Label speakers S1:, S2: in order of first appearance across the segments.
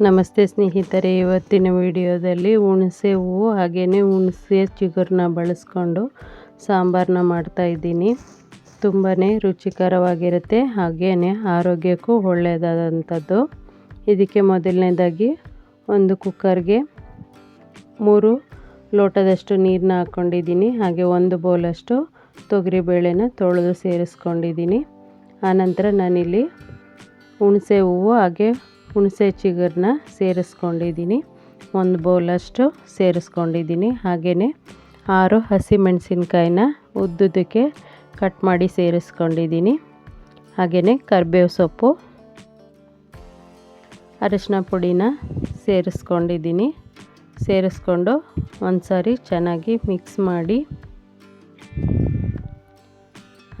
S1: ನಮಸ್ತೆ ಸ್ನೇಹಿತರೆ, ಇವತ್ತಿನ ವಿಡಿಯೋದಲ್ಲಿ ಹುಣಸೆ ಹೂವು ಹಾಗೆಯೇ ಹುಣಸೆ ಚಿಗುರನ್ನ ಬಳಸ್ಕೊಂಡು ಸಾಂಬಾರನ್ನ ಮಾಡ್ತಾಯಿದ್ದೀನಿ ತುಂಬಾ ರುಚಿಕರವಾಗಿರುತ್ತೆ ಹಾಗೆಯೇ ಆರೋಗ್ಯಕ್ಕೂ ಒಳ್ಳೆಯದಾದಂಥದ್ದು. ಇದಕ್ಕೆ ಮೊದಲನೇದಾಗಿ ಒಂದು ಕುಕ್ಕರ್ಗೆ ಮೂರು ಲೋಟದಷ್ಟು ನೀರನ್ನ ಹಾಕ್ಕೊಂಡಿದ್ದೀನಿ, ಹಾಗೆ ಒಂದು ಬೌಲಷ್ಟು ತೊಗರಿಬೇಳೆನ ತೊಳೆದು ಸೇರಿಸ್ಕೊಂಡಿದ್ದೀನಿ. ಆನಂತರ ನಾನಿಲ್ಲಿ ಹುಣಸೆ ಹೂವು ಹಾಗೆ ಹುಣಸೆ ಚಿಗುರನ್ನ ಸೇರಿಸ್ಕೊಂಡಿದ್ದೀನಿ. ಒಂದು ಬೌಲಷ್ಟು ಸೇರಿಸ್ಕೊಂಡಿದ್ದೀನಿ. ಹಾಗೆಯೇ ಆರು ಹಸಿಮೆಣಸಿನ್ಕಾಯಿನ ಉದ್ದುದಕ್ಕೆ ಕಟ್ ಮಾಡಿ ಸೇರಿಸ್ಕೊಂಡಿದ್ದೀನಿ. ಹಾಗೆಯೇ ಕರಿಬೇವು ಸೊಪ್ಪು ಅರಿಶಿನ ಪುಡಿನ ಸೇರಿಸ್ಕೊಂಡಿದ್ದೀನಿ. ಸೇರಿಸ್ಕೊಂಡು ಒಂದು ಸಾರಿ ಚೆನ್ನಾಗಿ ಮಿಕ್ಸ್ ಮಾಡಿ,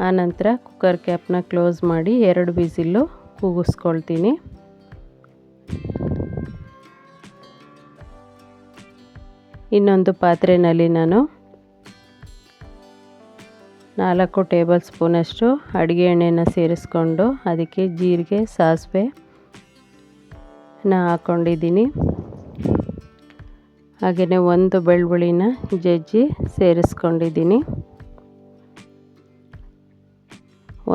S1: ಆನಂತರ ಕುಕ್ಕರ್ ಕ್ಯಾಪ್ನ ಕ್ಲೋಸ್ ಮಾಡಿ ಎರಡು ಬಿಸಿಲು ಕೂಗಿಸ್ಕೊಳ್ತೀನಿ. ಇನ್ನೊಂದು ಪಾತ್ರೆಯಲ್ಲಿ ನಾನು ನಾಲ್ಕು ಟೇಬಲ್ ಸ್ಪೂನಷ್ಟು ಅಡುಗೆ ಎಣ್ಣೆನ ಸೇರಿಸ್ಕೊಂಡು ಅದಕ್ಕೆ ಜೀರಿಗೆ, ಸಾಸಿವೆ ನಾ ಹಾಕ್ಕೊಂಡಿದ್ದೀನಿ ಹಾಗೆಯೇ ಒಂದು ಬೆಳ್ಳುಳ್ಳಿನ ಜಜ್ಜಿ ಸೇರಿಸ್ಕೊಂಡಿದ್ದೀನಿ.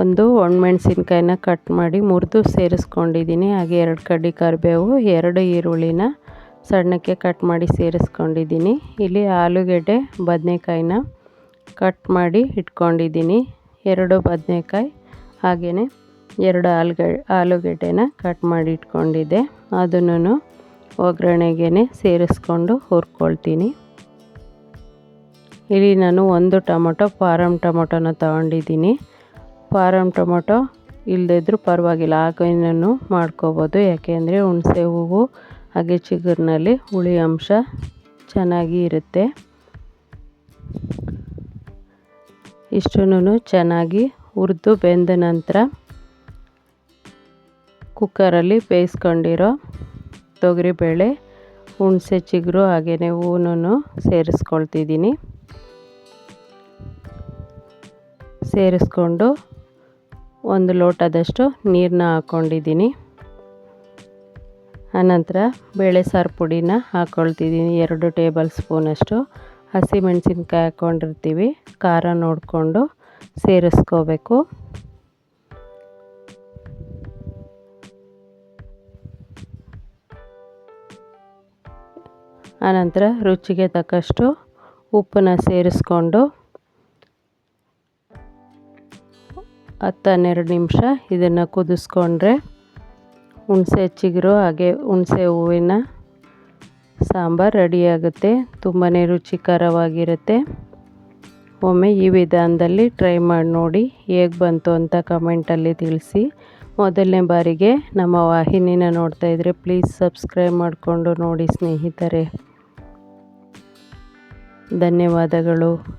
S1: ಒಂದು ಒಣಮೆಣ್ಸಿನ್ಕಾಯಿನ ಕಟ್ ಮಾಡಿ ಮುರಿದು ಸೇರಿಸ್ಕೊಂಡಿದ್ದೀನಿ. ಹಾಗೆ ಎರಡು ಕಡ್ಡಿ ಕರಿಬೇವು, ಎರಡು ಈರುಳ್ಳಿನ ಸಣ್ಣಕ್ಕೆ ಕಟ್ ಮಾಡಿ ಸೇರಿಸ್ಕೊಂಡಿದ್ದೀನಿ. ಇಲ್ಲಿ ಆಲೂಗೆಡ್ಡೆ, ಬದನೆಕಾಯಿನ ಕಟ್ ಮಾಡಿ ಇಟ್ಕೊಂಡಿದ್ದೀನಿ. ಎರಡು ಬದನೆಕಾಯಿ ಹಾಗೆಯೇ ಎರಡು ಆಲ್ಗ, ಆಲೂಗೆಡ್ಡೆನ ಕಟ್ ಮಾಡಿ ಇಟ್ಕೊಂಡಿದ್ದೆ. ಅದನ್ನು ಒಗ್ಗರಣೆಗೆ ಸೇರಿಸ್ಕೊಂಡು ಹುರ್ಕೊಳ್ತೀನಿ. ಇಲ್ಲಿ ನಾನು ಒಂದು ಟೊಮೊಟೊ ಫಾರಮ್ ಟೊಮೊಟೊನ ತಗೊಂಡಿದ್ದೀನಿ. ಫಾರಮ್ ಟೊಮೊಟೊ ಇಲ್ಲದಿದ್ರೂ ಪರವಾಗಿಲ್ಲ ಹಾಗೇನೂ ಮಾಡ್ಕೋಬೋದು. ಯಾಕೆಂದರೆ ಹುಣಸೆ ಹೂವು ಹಾಗೆ ಚಿಗುರಿನಲ್ಲಿ ಹುಳಿ ಅಂಶ ಚೆನ್ನಾಗಿ ಇರುತ್ತೆ. ಇಷ್ಟನ್ನು ಚೆನ್ನಾಗಿ ಹುರಿದು ಬೆಂದ ನಂತರ ಕುಕ್ಕರಲ್ಲಿ ಬೇಯಿಸ್ಕೊಂಡಿರೋ ತೊಗರಿಬೇಳೆ, ಹುಣಸೆ ಚಿಗುರು ಹಾಗೆಯೇ ಹೂವನ್ನು ಸೇರಿಸ್ಕೊಳ್ತಿದ್ದೀನಿ. ಸೇರಿಸ್ಕೊಂಡು ಒಂದು ಲೋಟದಷ್ಟು ನೀರನ್ನ ಹಾಕ್ಕೊಂಡಿದ್ದೀನಿ. ಆನಂತರ ಬೇಳೆ ಸಾರು ಪುಡಿನ ಹಾಕ್ಕೊಳ್ತಿದ್ದೀನಿ ಎರಡು ಟೇಬಲ್ ಸ್ಪೂನಷ್ಟು ಹಸಿಮೆಣಸಿನ್ಕಾಯಿ ಹಾಕ್ಕೊಂಡಿರ್ತೀವಿ ಖಾರ ನೋಡಿಕೊಂಡು ಸೇರಿಸ್ಕೋಬೇಕು. ಆನಂತರ ರುಚಿಗೆ ತಕ್ಕಷ್ಟು ಉಪ್ಪನ್ನ ಸೇರಿಸ್ಕೊಂಡು ಹತ್ತು ಹನ್ನೆರಡು ನಿಮಿಷ ಇದನ್ನು ಕುದಿಸ್ಕೊಂಡ್ರೆ ಹುಣಸೆ ಚಿಗುರು ಹಾಗೆ ಹುಣಸೆ ಹೂವಿನ ಸಾಂಬಾರು ರೆಡಿಯಾಗುತ್ತೆ. ತುಂಬಾ ರುಚಿಕರವಾಗಿರುತ್ತೆ. ಒಮ್ಮೆ ಈ ವಿಧಾನದಲ್ಲಿ ಟ್ರೈ ಮಾಡಿ ನೋಡಿ ಹೇಗೆ ಬಂತು ಅಂತ ಕಮೆಂಟಲ್ಲಿ ತಿಳಿಸಿ. ಮೊದಲನೇ ಬಾರಿಗೆ ನಮ್ಮ ವಾಹಿನಿನ ನೋಡ್ತಾ ಇದ್ದರೆ ಪ್ಲೀಸ್ ಸಬ್ಸ್ಕ್ರೈಬ್ ಮಾಡಿಕೊಂಡು ನೋಡಿ ಸ್ನೇಹಿತರೆ. ಧನ್ಯವಾದಗಳು.